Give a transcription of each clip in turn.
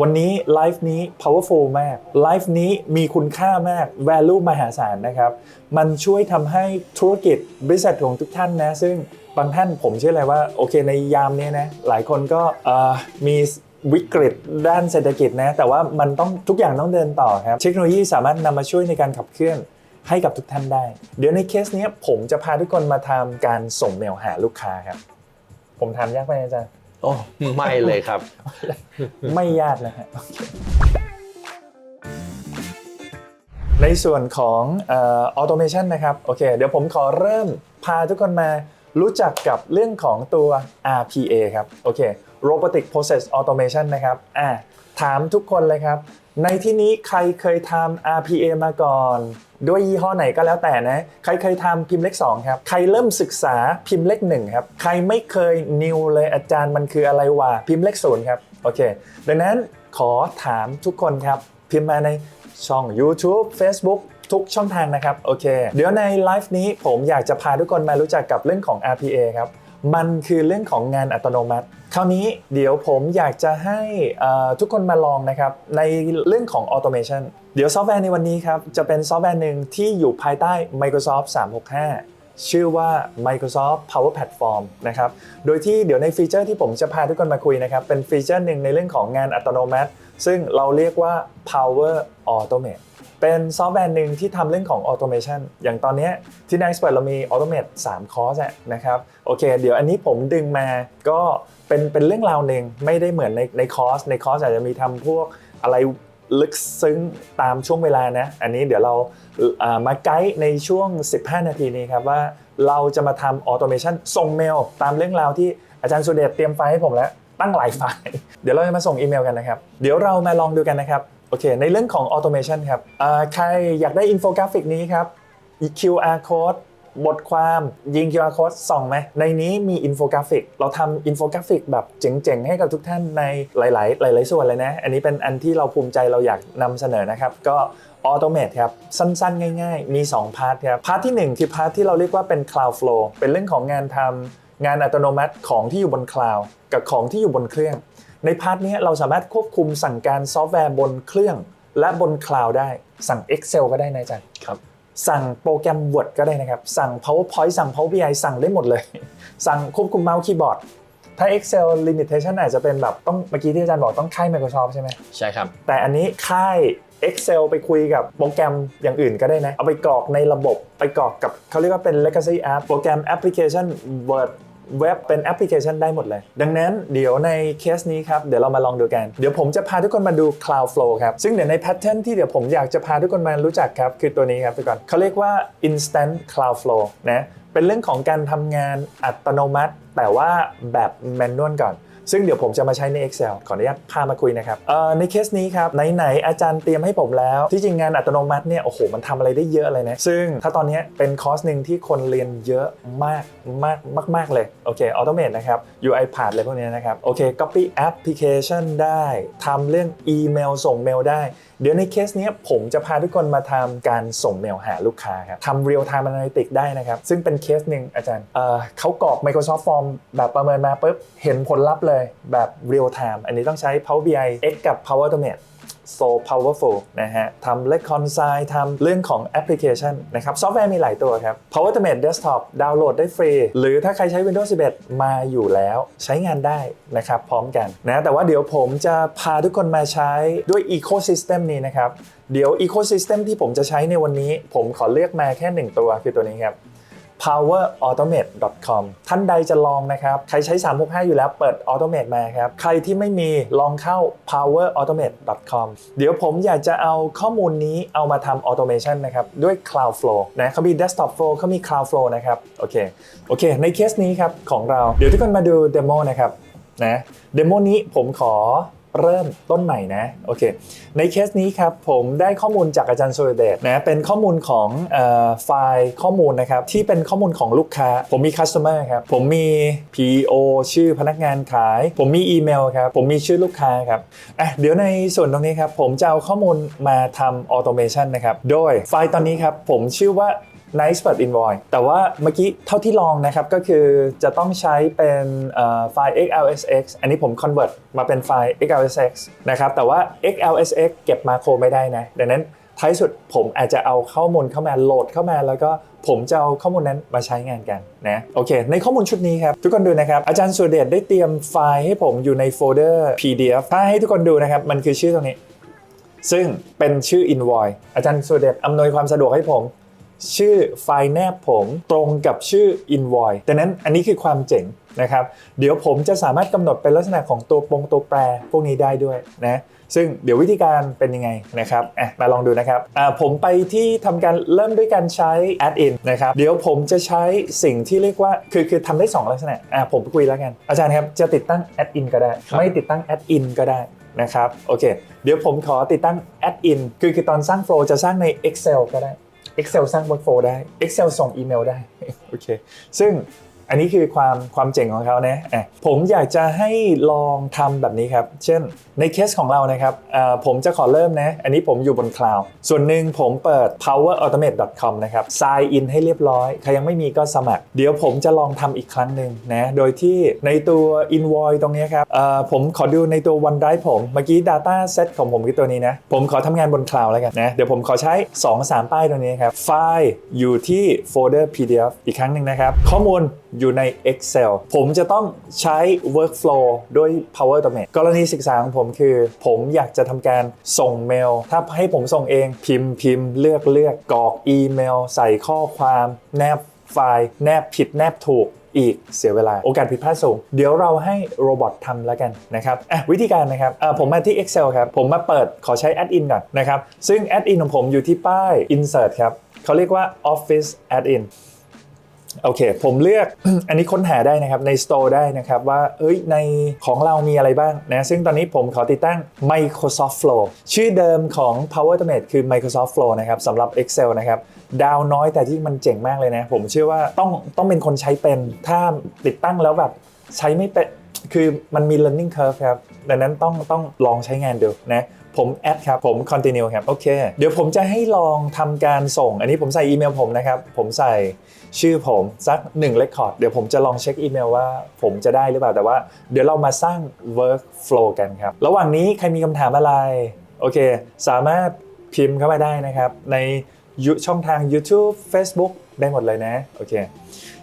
วันนี้ไลฟ์นี้ powerful มากไลฟ์นี้มีคุณค่ามาก value มหาศาลนะครับ มันช่วยทำให้ธุรกิจบริษัทของทุกท่านนะ ซึ่งบางท่านผมเชื่อเลยว่า โอเคในยามนี้นะ หลายคนก็มีวิกฤตด้านเศรษฐกิจนะ แต่ว่ามันต้องทุกอย่างต้องเดินต่อครับ เทคโนโลยีสามารถนำมาช่วยในการขับเคลื่อนให้กับทุกท่านได้ เดี๋ยวในเคสนี้ผมจะพาทุกคนมาทำการส่งเมลหาลูกค้าครับ ผมทำยากไหมอาจารย์ โอ้ไม่เลยครับ ไม่ยากนะฮะโอเคในส่วนของออโตเมชันนะครับโอเคเดี๋ยวผมขอเริ่มพาทุกคนมารู้จักกับเรื่องของตัว RPA ครับโอเค Robotic Process Automation นะครับอ่าถามทุกคนเลยครับ ในที่นี้ใครเคยทำ RPA มาก่อน ด้วยยี่ห้อไหนก็แล้วแต่นะ ใครเคยทำพิมพ์เลข2ครับ ใครเริ่มศึกษาพิมพ์เลข1ครับ ใครไม่เคยนิวเลยอาจารย์มันคืออะไรวะพิมพ์เลข0ครับ โอเค ดังนั้นขอถามทุกคนครับ พิมพ์มาในช่อง YouTube Facebook ทุกช่องทางนะครับ โอเค เดี๋ยวในไลฟ์นี้ผมอยากจะพาทุกคนมารู้จักกับเรื่องของ RPA ครับ มันคือเรื่องของงานอัตโนมัติ คราวนี้เดี๋ยวผมอยากจะให้ทุกคนมาลองนะครับในเรื่องของ Automation เดี๋ยวซอฟต์แวร์ในวันนี้ครับจะเป็นซอฟต์แวร์หนึ่งที่อยู่ภายใต้ Microsoft 365ชื่อว่า Microsoft Power Platform นะครับ โดยที่เดี๋ยวในฟีเจอร์ที่ผมจะพาทุกคนมาคุยนะครับ เป็นฟีเจอร์หนึ่งในเรื่องของงานอัตโนมัติ ซึ่งเราเรียกว่า Power Automate เป็นซอฟต์แวร์หนึ่งที่ทำเรื่องของ Automation อย่างตอนนี้ที่ใน Expert เรามี Automate 3คอร์สอะนะครับโอเค เดี๋ยวอันนี้ผมดึงมาก็เป็นเป็นเรื่องราวหนึ่งไม่ได้เหมือนในในคอร์สในคอร์สอาจจะมีทำพวกอะไรลึกซึ้งตามช่วงเวลานะ อันนี้เดี๋ยวเราอ่ามาไกด์ในช่วง 15 นาทีนี้ครับว่าเราจะมาทำ Automation ส่งเมลตามเรื่องราวที่อาจารย์สุเดชเตรียมไฟล์ให้ผมแล้ว ตั้งหลายไฟล์ เดี๋ยวเราจะมาส่งอีเมลกันนะครับ เดี๋ยวเรามาลองดูกันนะครับ โอเค ในเรื่องของ automation ครับใครอยากได้อินโฟกราฟิกนี้ครับ QR code บทความยิง QR code ส่องไหมในนี้มีอินโฟกราฟิก เราทำอินโฟกราฟิกแบบเจ๋งๆ ให้กับทุกท่านในหลายๆ หลาย ๆ ส่วนเลยนะ อันนี้เป็นอันที่เราภูมิใจเราอยากนำเสนอนะครับ ก็ออโตเม e ครับ สั้นๆ ง่ายๆ มี 2 พาร์ทครับ พาร์ทที่ 1 คือพาร์ทที่เราเรียกว่าเป็น Cloud Flow เป็นเรื่องของงานทำงานอัตโนมัติของที่อยู่บนคลาวด์กับของที่อยู่บนเครื่อง ในพาร์ทนี้เราสามารถควบคุมสั่งการซอฟต์แวร์บนเครื่อง และบนคลาวด์ได้ สั่ง Excel ก็ได้นะอาจารย์ครับ สั่งโปรแกรม Word ก็ได้นะครับ สั่ง PowerPoint สั่ง Power BI สั่งได้หมดเลย สั่งควบคุมเมาส์คีย์บอร์ด ถ้า Excel limitation อาจจะเป็นแบบต้องเมื่อกี้ที่อาจารย์บอกต้องค่าย Microsoft ใช่ไหมใช่ครับ แต่อันนี้ค่าย Excel ไปคุยกับโปรแกรมอย่างอื่นก็ได้นะ เอาไปกรอกในระบบ ไปกรอกกับเขาเรียกว่าเป็น legacy app โปรแกรมแอปพลิเคชัน Word เว็บเป็นแอปพลิเคชันได้หมดเลย ดังนั้นเดี๋ยวในเคสนี้ครับ เดี๋ยวเรามาลองดูกัน เดี๋ยวผมจะพาทุกคนมาดู Cloudflow ครับ ซึ่งเดี๋ยวในแพทเทิร์นที่เดี๋ยวผมอยากจะพาทุกคนมารู้จักครับ คือตัวนี้ครับทุกคนเขาเรียกว่า Instant Cloudflow นะเป็นเรื่องของการทำงานอัตโนมัติ แต่ว่าแบบแมนนวลก่อน ซึ่งเดี๋ยวผมจะมาใช้ใน Excel ขออนุญาตพามาคุยนะครับในเคสนี้ครับไหนๆอาจารย์เตรียมให้ผมแล้ว ที่จริงงานอัตโนมัติเนี่ยโอ้โหมันทำอะไรได้เยอะเลยนะ ซึ่งถ้าตอนนี้เป็นคอร์สหนึ่งที่คนเรียนเยอะมากมากมากมากเลยโอเคออโตเมตนะครับ UI p a t อะไรพวกนี้นะครับโอเค copy application ได้ทำเรื่องอีเมลส่งเมลได้ เดี๋ยวในเคสเนี้ยผมจะพาทุกคนมาทำการส่งเมลหาลูกค้าครับทำ real time analytics ได้นะครับ ซึ่งเป็นเคสหนึ่งอาจารย์เอ่อเขากรอก Microsoft Form แบบประเมินมาปุ๊บเห็นผลลัพธ์เลยแบบ real time อันนี้ต้องใช้ Power BI X กับ Power Automate so powerful นะฮะทำ reconcile ทำเรื่องของแอปพลิเคชันนะครับ ซอฟต์แวร์มีหลายตัวครับ Power Automate Desktop ดาวน์โหลดได้ฟรี หรือถ้าใครใช้ Windows 11 มาอยู่แล้วใช้งานได้นะครับ พร้อมกันนะ แต่ว่าเดี๋ยวผมจะพาทุกคนมาใช้ด้วย Ecosystem นี้นะครับ เดี๋ยว Ecosystem ที่ผมจะใช้ในวันนี้ ผมขอเลือกมาแค่หนึ่งตัวคือตัวนี้ครับ powerautomate.com ท่านใดจะลองนะครับ ใครใช้ 365 อยู่แล้วเปิด Automate มาครับ ใครที่ไม่มีลองเข้า powerautomate.com เดี๋ยวผมอยากจะเอาข้อมูลนี้เอามาทำ automation นะครับ ด้วย Cloudflow นะเขามี desktop flow เขามี Cloudflow นะครับ โอเค โอเค ในเคสนี้ครับของเรา เดี๋ยวทุกคนมาดูเดโมนะครับ นะ เดโมนี้ผมขอ เริ่มต้นใหม่นะโอเคในเคสนี้ครับผมได้ข้อมูลจากอาจารย์สุรเดชนะเป็นข้อมูลของออไฟล์ข้อมูลนะครับที่เป็นข้อมูลของลูกค้า ผมมี customer ครับผมมี PO ชื่อพนักงานขาย ผมมีอีเมลครับผมมีชื่อลูกค้าครับอะเดี๋ยวในส่วนตรงนี้ครับผมจะเอาข้อมูลมาทำ automation นะครับโดยไฟล์ตอนนี้ครับผมชื่อว่า nice but invoice แต่ว่าเมื่อกี้เท่าที่ลองนะครับก็คือจะต้องใช้เป็นไฟล์ xlsx อันนี้ผม convert มาเป็นไฟล์ xlsx นะครับแต่ว่า xlsx เก็บมาโครไม่ได้นะดังนั้นท้ายสุดผมอาจจะเอาข้อมูลเข้ามาโหลดเข้ามาแล้วก็ผมจะเอาข้อมูลนั้นมาใช้งานกันนะโอเค ในข้อมูลชุดนี้ครับ ทุกคนดูนะครับ อาจารย์สุเดชได้เตรียมไฟล์ให้ผมอยู่ในโฟลเดอร์ PDF ถ้าให้ทุกคนดูนะครับ มันคือชื่อตรงนี้ ซึ่งเป็นชื่อ invoice อาจารย์สุเดชอำนวยความสะดวกให้ผม ชื่อไฟล์แนบผมตรงกับชื่อ invoice ดังนั้นอันนี้คือความเจ๋งนะครับ เดี๋ยวผมจะสามารถกำหนดเป็นลักษณะของตัวปงตัวแปรพวกนี้ได้ด้วยนะซึ่งเดี๋ยววิธีการเป็นยังไงนะครับอะมาลองดูนะครับอ่าผมไปที่ทำการเริ่มด้วยการใช้ add in นะครับ เดี๋ยวผมจะใช้สิ่งที่เรียกว่า คือคือทำได้ 2 ลักษณะอะผมคุยแล้วกัน อาจารย์ครับ จะติดตั้ง add in ก็ได้ครับไม่ติดตั้ง add in ก็ได้นะครับ โอเค เดี๋ยวผมขอติดตั้ง add in คือคือตอนสร้าง flow จะสร้างใน Excel ก็ได้ Excel สร้าง workflow ได้ Excel ส่งอีเมลได้ โอเค ซึ่ง อันนี้คือความความเจ๋งของเขานะอะผมอยากจะให้ลองทำแบบนี้ครับ เช่นในเคสของเรานะครับอ่าผมจะขอเริ่มนะ อันนี้ผมอยู่บนคลาวด์ส่วนหนึ่งผมเปิด powerautomate.com นะครับ sign in ให้เรียบร้อย ใครยังไม่มีก็สมัคร เดี๋ยวผมจะลองทำอีกครั้งหนึ่งนะ โดยที่ในตัว invoice ตรงนี้ครับอ่าผมขอดูในตัว OneDrive ผม เมื่อกี้ data set ของผมคือตัวนี้นะ ผมขอทำงานบนคลาวด์แล้วกันนะ เดี๋ยวผมขอใช้ 2-3 ป้ายตรงนี้ครับ ไฟล์อยู่ที่โฟลเดอร์ PDF อีกครั้งหนึ่งนะครับ ข้อมูลอยู่ใน Excel ผมจะต้องใช้ workflow ด้วย Power Automate กรณีศึกษาของผมคือ ผมอยากจะทำการส่งเมล ถ้าให้ผมส่งเองพิมพ์พิมพ์เลือกเลือกกรอกอีเมล ใส่ข้อความแนบไฟล์แนบผิดแนบถูกอีกเสียเวลาโอกาสผิดพลาดสูง เดี๋ยวเราให้โรบอททำแล้วกันนะครับอะวิธีการนะครับอะผมมาที่ Excel ครับ ผมมาเปิดขอใช้ Add in ก่อนนะครับ ซึ่ง Add in ของผมอยู่ที่ป้าย Insert ครับเขาเรียกว่า Office Add in โอเค ผมเลือกอันนี้ค้นหาได้นะครับใน Store ได้นะครับว่าเอ้ยในของเรามีอะไรบ้างนะซึ่งตอนนี้ผมขอติดตั้ง Microsoft Flow ชื่อเดิมของ Power Automate คือ Microsoft Flow นะครับสำหรับ Excel นะครับดาวน้อยแต่ที่มันเจ๋งมากเลยนะ ผมเชื่อว่าต้องต้องเป็นคนใช้เป็น ถ้าติดตั้งแล้วแบบใช้ไม่เป็นคือมันมี learning curve ครับ ดังนั้นต้องต้องลองใช้งานดูนะ ผมแอดครับ ผม continue ครับ โอเค เดี๋ยวผมจะให้ลองทำการส่ง อันนี้ผมใส่อีเมลผมนะครับ ผมใส่ชื่อผมสัก1 record เดี๋ยวผมจะลองเช็คอีเมลว่าผมจะได้หรือเปล่า แต่ว่าเดี๋ยวเรามาสร้าง workflow กันครับ ระหว่างนี้ใครมีคำถามอะไร โอเค สามารถพิมพ์เข้ามาได้นะครับ ในช่องทาง YouTube Facebook ได้หมดเลยนะ โอเค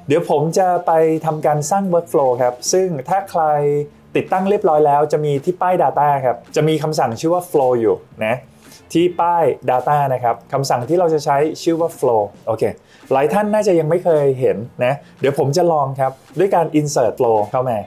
เดี๋ยวผมจะไปทำการสร้าง workflow ครับ ซึ่งถ้าใคร ติดตั้งเรียบร้อยแล้วจะมีที่ป้าย Data ครับ จะมีคำสั่งชื่อว่า flow อยู่นะที่ป้าย Data นะครับคำสั่งที่เราจะใช้ชื่อว่า flow โอเคหลายท่านน่าจะยังไม่เคยเห็นนะเดี๋ยวผมจะลองครับ ด้วยการ insert flow เข้ามา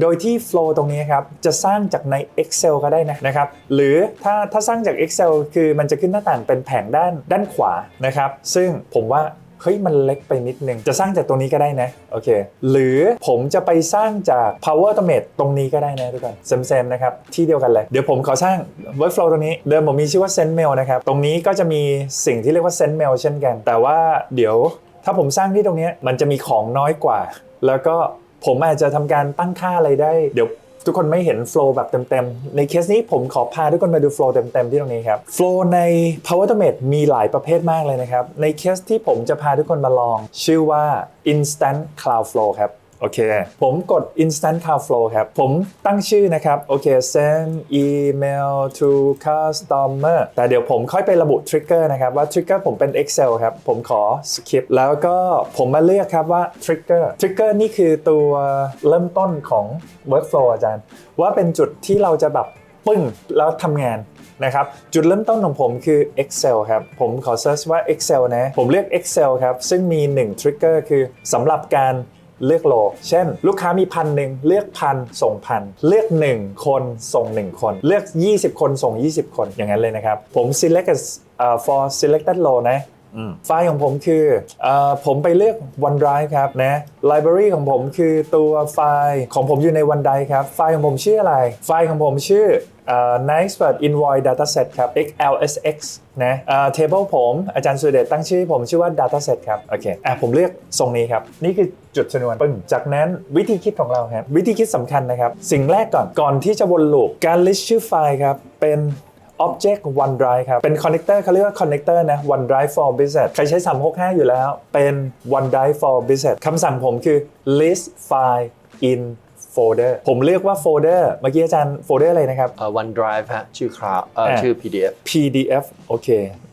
โดยที่ flow ตรงนี้ครับ จะสร้างจากใน Excel ก็ได้นะนะครับ หรือถ้าถ้าสร้างจาก Excel คือมันจะขึ้นหน้าต่างเป็นแผงด้านด้านขวานะครับ ซึ่งผมว่า เฮ้ยมันเล็กไปนิดนึง จะสร้างจากตรงนี้ก็ได้นะโอเค หรือผมจะไปสร้างจาก Power Automate ตรงนี้ก็ได้นะทุกคนเซมๆนะครับที่เดียวกันเลย เดี๋ยวผมขอสร้าง Workflow ตรงนี้เดิมผมมีชื่อว่า Send Mail นะครับตรงนี้ก็จะมีสิ่งที่เรียกว่า Send Mail เช่นกัน แต่ว่าเดี๋ยวถ้าผมสร้างที่ตรงนี้มันจะมีของน้อยกว่า แล้วก็ผมอาจจะทำการตั้งค่าอะไรได้ เดี๋ยว ทุกคนไม่เห็นโฟล์แบบเต็มๆ ในเคสนี้ผมขอพาทุกคนมาดูโฟล์เต็มๆ ที่ตรงนี้ครับโฟล์ใน Power Automate มีหลายประเภทมากเลยนะครับ ในเคสที่ผมจะพาทุกคนมาลอง ชื่อว่า Instant Cloud Flow ครับ โอเค ผมกด Instant Cloud Flow ครับ ผมตั้งชื่อนะครับ โอเค send email to customer แต่เดี๋ยวผมค่อยไประบุ trigger นะครับ ว่า trigger ผมเป็น Excel ครับ ผมขอ skip แล้วก็ผมมาเลือกครับว่า trigger trigger นี่คือตัวเริ่มต้นของ workflow อาจารย์ ว่าเป็นจุดที่เราจะแบบปึ้งแล้วทำงานนะครับจุดเริ่มต้นของผมคือ Excel ครับ ผมขอ search ว่า Excel นะ ผมเลือก Excel ครับ ซึ่งมี1 trigger คือสำหรับการ เลือกโล เช่น ลูกค้ามีพันหนึ่งเลือกพันส่งพันเลือก 1 คนส่ง 1 คน เลือก 20 คนส่ง 20 คนอย่างนั้นเลยนะครับ ผม select as uh, for selected low นะ ไฟล์ของผมคืออผมไปเลือก OneDrive ครับนะ library ของผมคือตัวไฟล์ของผมอยู่ใน OneDrive ครับ ไฟล์ของผมชื่ออะไร ไฟล์ของผมชื่อเอ่อ nice but invoice dataset ครับ xlsx นะเอ่อ table ผมอาจารย์สุเดชตั้งชื่อผมชื่อว่า dataset ครับ โอเคอะผมเลือกทรงนี้ครับ นี่คือจุดชนวนปึ้งจากนั้นวิธีคิดของเราครับ วิธีคิดสำคัญนะครับ สิ่งแรกก่อนก่อนที่จะวนลูปการ list ชื่อไฟล์ครับ เป็น Object OneDrive ครับ เป็น connector เขาเรียกว่า connector นะ OneDrive for Business ใครใช้ 365 อยู่แล้ว เป็น OneDrive for Business คำสั่งผมคือ list file in folder ผมเรียกว่า folder เมื่อกี้อาจารย์โฟลเดอร์อะไรนะครับเอ่อ OneDrive ฮะชื่อคลาวเอ่ออ่าชื่อ PDF PDF โอเค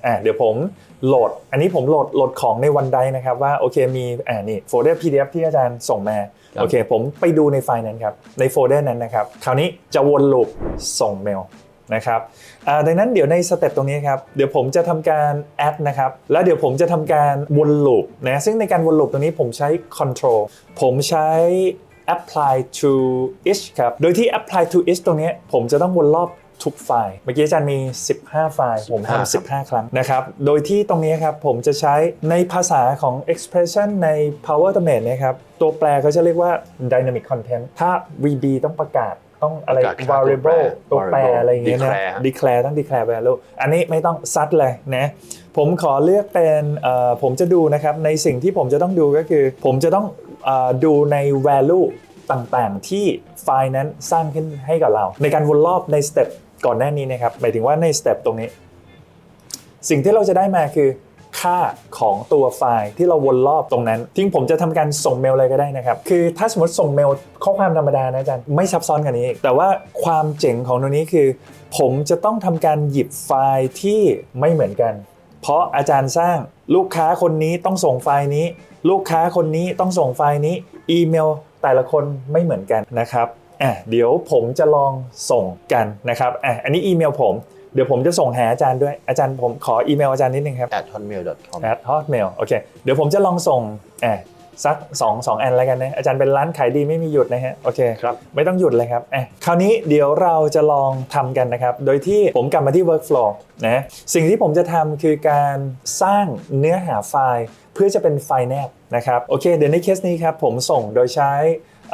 อะเดี๋ยวผมโหลด อันนี้ผมโหลดโหลดของในวันใดนะครับว่าโอเคมีอ่านี่โฟลเดอร์ PDF ที่อาจารย์ส่งมาครับโอเค ผมไปดูในไฟล์นั้นครับ ในโฟลเดอร์นั้นนะครับ คราวนี้จะวนลูปส่งเมล นะครับอ่าดังนั้นเดี๋ยวในสเต็ปตรงนี้ครับเดี๋ยวผมจะทำการ add นะครับแล้วเดี๋ยวผมจะทำการวนลูปนะซึ่งในการวนลูปตรงนี้ผมใช้ control ผมใช้ apply to each ครับโดยที่ apply to each ตรงนี้ผมจะต้องวนรอบทุกไฟล์เมื่อกี้อาจารย์มี 15 ไฟล์ผม15ครับทำ15 ครั้งนะครับ โดยที่ตรงนี้ครับผมจะใช้ในภาษาของ expression ใน Power Automate เนะครับ ตัวแปรเขาจะเรียกว่า dynamic content ถ้า VB ต้องประกาศ ต้องอะไรประกาศค่า variable ตัวแปรตัวแปรอะไรอย่างเงี้ยนะ declare declare ต้อง declare value อันนี้ไม่ต้องซัดเลยนะผมขอเลือกเป็นเอ่อผมจะดูนะครับในสิ่งที่ผมจะต้องดูก็คือ ผมจะต้องเออดูใน value ต่างๆ ที่ไฟล์นั้นสร้างขึ้นให้กับเรา ในการวนรอบในสเต็ปก่อนหน้านี้นะครับหมายถึงว่าในสเต็ปตรงนี้ สิ่งที่เราจะได้มาคือ ค่าของตัวไฟล์ที่เราวนรอบตรงนั้นที่ผมจะทำการส่งเมลอะไรก็ได้นะครับ คือถ้าสมมติส่งเมลข้อความธรรมดานะอาจารย์ไม่ซับซ้อนกว่านี้ แต่ว่าความเจ๋งของตรงนี้คือ ผมจะต้องทำการหยิบไฟล์ที่ไม่เหมือนกัน เพราะอาจารย์สร้างลูกค้าคนนี้ต้องส่งไฟล์นี้ ลูกค้าคนนี้ต้องส่งไฟล์นี้ อีเมลแต่ละคนไม่เหมือนกันนะครับอะเดี๋ยวผมจะลองส่งกันนะครับอะอันนี้อีเมลผม เดี๋ยวผมจะส่งหาอาจารย์ด้วยอาจารย์ผมขออีเมลอาจารย์นิดนึงครับ at hotmail.com at hotmail โอเคเดี๋ยวผมจะลองส่งอะสัก2 2อันแล้วกันนะอาจารย์เป็นร้านขายดีไม่มีหยุดนะฮะโอเคครับไม่ต้องหยุดเลยครับอะคราวนี้เดี๋ยวเราจะลองทำกันนะครับ โดยที่ผมกลับมาที่ workflow นะสิ่งที่ผมจะทำคือการสร้างเนื้อหาไฟล์ เพื่อจะเป็นไฟล์แนบนะครับโอเค เดี๋ยวในเคสนี้ครับผมส่งโดยใช้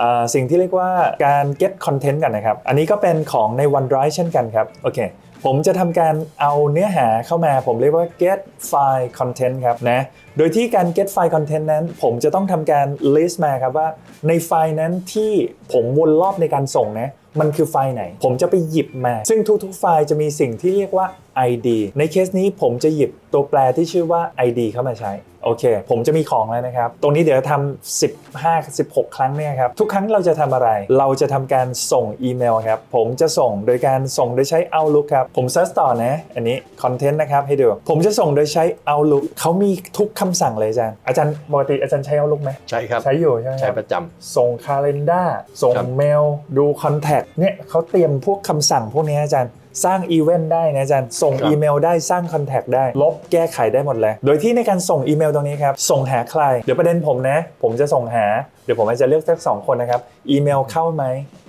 อ่าสิ่งที่เรียกว่าการ get content กันนะครับ อันนี้ก็เป็นของใน OneDrive เช่นกันครับโอเค ผมจะทำการเอาเนื้อหาเข้ามา ผมเรียกว่า get file content ครับนะ โดยที่การ get file content นั้น ผมจะต้องทำการ list มาครับว่าในไฟล์นั้นที่ผมวนรอบในการส่งนะ มันคือไฟล์ไหน ผมจะไปหยิบมา ซึ่งทุกๆไฟล์จะมีสิ่งที่เรียกว่า ID ในเคสนี้ผมจะหยิบตัวแปรที่ชื่อว่า ID เข้ามาใช้ โอเค ผมจะมีของแล้วนะครับ ตรงนี้เดี๋ยวทำ15 16 ครั้งเนี่ยครับ ทุกครั้งเราจะทำอะไร เราจะทำการส่งอีเมลครับ ผมจะส่งโดยการส่งโดยใช้ Outlook ครับ ผมเซิร์ชต่อนะ อันนี้คอนเทนต์นะครับให้ดู ผมจะส่งโดยใช้ Outlook เขามีทุกคำสั่งเลยอาจารย์ อาจารย์ปกติอาจารย์ใช้ Outlook ไหมใช่ครับ ใช้อยู่ใช่ไหมคใช้รับประจส่งคาล endar ส่งครับเมล ดูคอนแทคเนี่ยเขาเตรียมพวกคำสั่งพวกนี้อาจารย์ สร้างอีเวนต์ได้นะอาจารย์ ส่งครับอีเมลได้สร้างคอนแทคได้ ลบแก้ไขได้หมดเลย โดยที่ในการส่งอีเมลตรงนี้ครับ ส่งหาใคร เดี๋ยวประเด็นผมนะ ผมจะส่งหา เดี๋ยวผมอาจจะเลือกสักสองคนนะครับ อีเมลเข้าไหม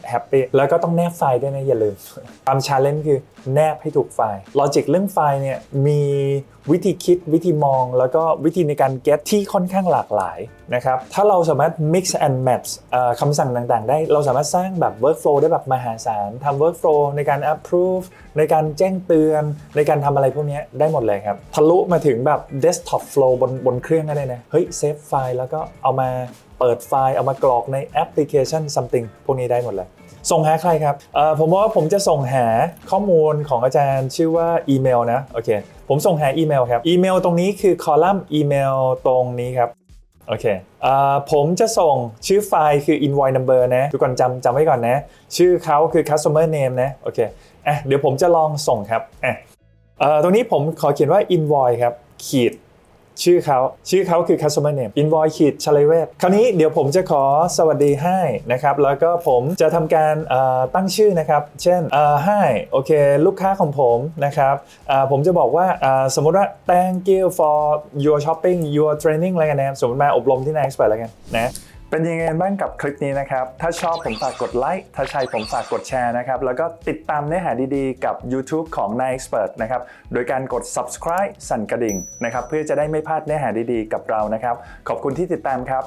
แฮปปี้แล้วก็ต้องแนบไฟล์ด้วยนะอย่าลืมความชาเลนจ์คือแนบให้ถูกไฟล์ลอจิกเรื่องไฟล์เนี่ยมีวิธีคิดวิธีมอง แล้วก็วิธีในการ get ที่ค่อนข้างหลากหลายนะครับ ถ้าเราสามารถ mix and match คำสั่งต่างๆ ได้เราสามารถสร้างแบบ workflow ได้แบบมหาศาลทำ workflow ในการ approve ในการแจ้งเตือน ในการทำอะไรพวกนี้ได้หมดเลยครับ ทะลุมาถึงแบบ desktop flow บนบนเครื่องก็ได้นะ เฮ้ยเซฟไฟล์แล้วก็เอามา เปิดไฟล์เอามากรอกในแอปพลิเคชัน something พวกนี้ได้หมดเลย ส่งหาใครครับเอ่อผมว่าผมจะส่งหาข้อมูลของอาจารย์ชื่อว่าอีเมลนะโอเคผมส่งหาอีเมลครับอีเมลตรงนี้คือคอลัมน์อีเมลตรงนี้ครับโอเคเอ่อผมจะส่งชื่อไฟล์คือ invoice number นะทุกคนจำจำไว้ก่อนนะ ชื่อเขาคือ customer name นะโอเคอะเดี๋ยวผมจะลองส่งครับอะเอ่อตรงนี้ผมขอเขียนว่า invoice ครับขีด ชื่อเขาชื่อเขาคือ customer name invoice ขีดชลเวทคราวนี้เดี๋ยวผมจะขอสวัสดีให้นะครับ แล้วก็ผมจะทำการตั้งชื่อนะครับ เช่นให้โอเค ลูกค้าของผมนะครับผมจะบอกว่าสมมติว่า thank you for your shopping your training อะไรกันนะสมมติมาอบรมที่ Next ไปแล้วกันนะ เป็นยังไงบ้างกับคลิปนี้นะครับ ถ้าชอบผมฝากกดไลค์ ถ้าใช่ผมฝากกดแชร์นะครับ แล้วก็ติดตามเนื้อหาดีๆ กับ YouTube ของ n i Expert นะครับ โดยการกด subscribe สั่นกระดิ่งนะครับ เพื่อจะได้ไม่พลาดเนื้อหาดีๆ กับเรานะครับ ขอบคุณที่ติดตามครับ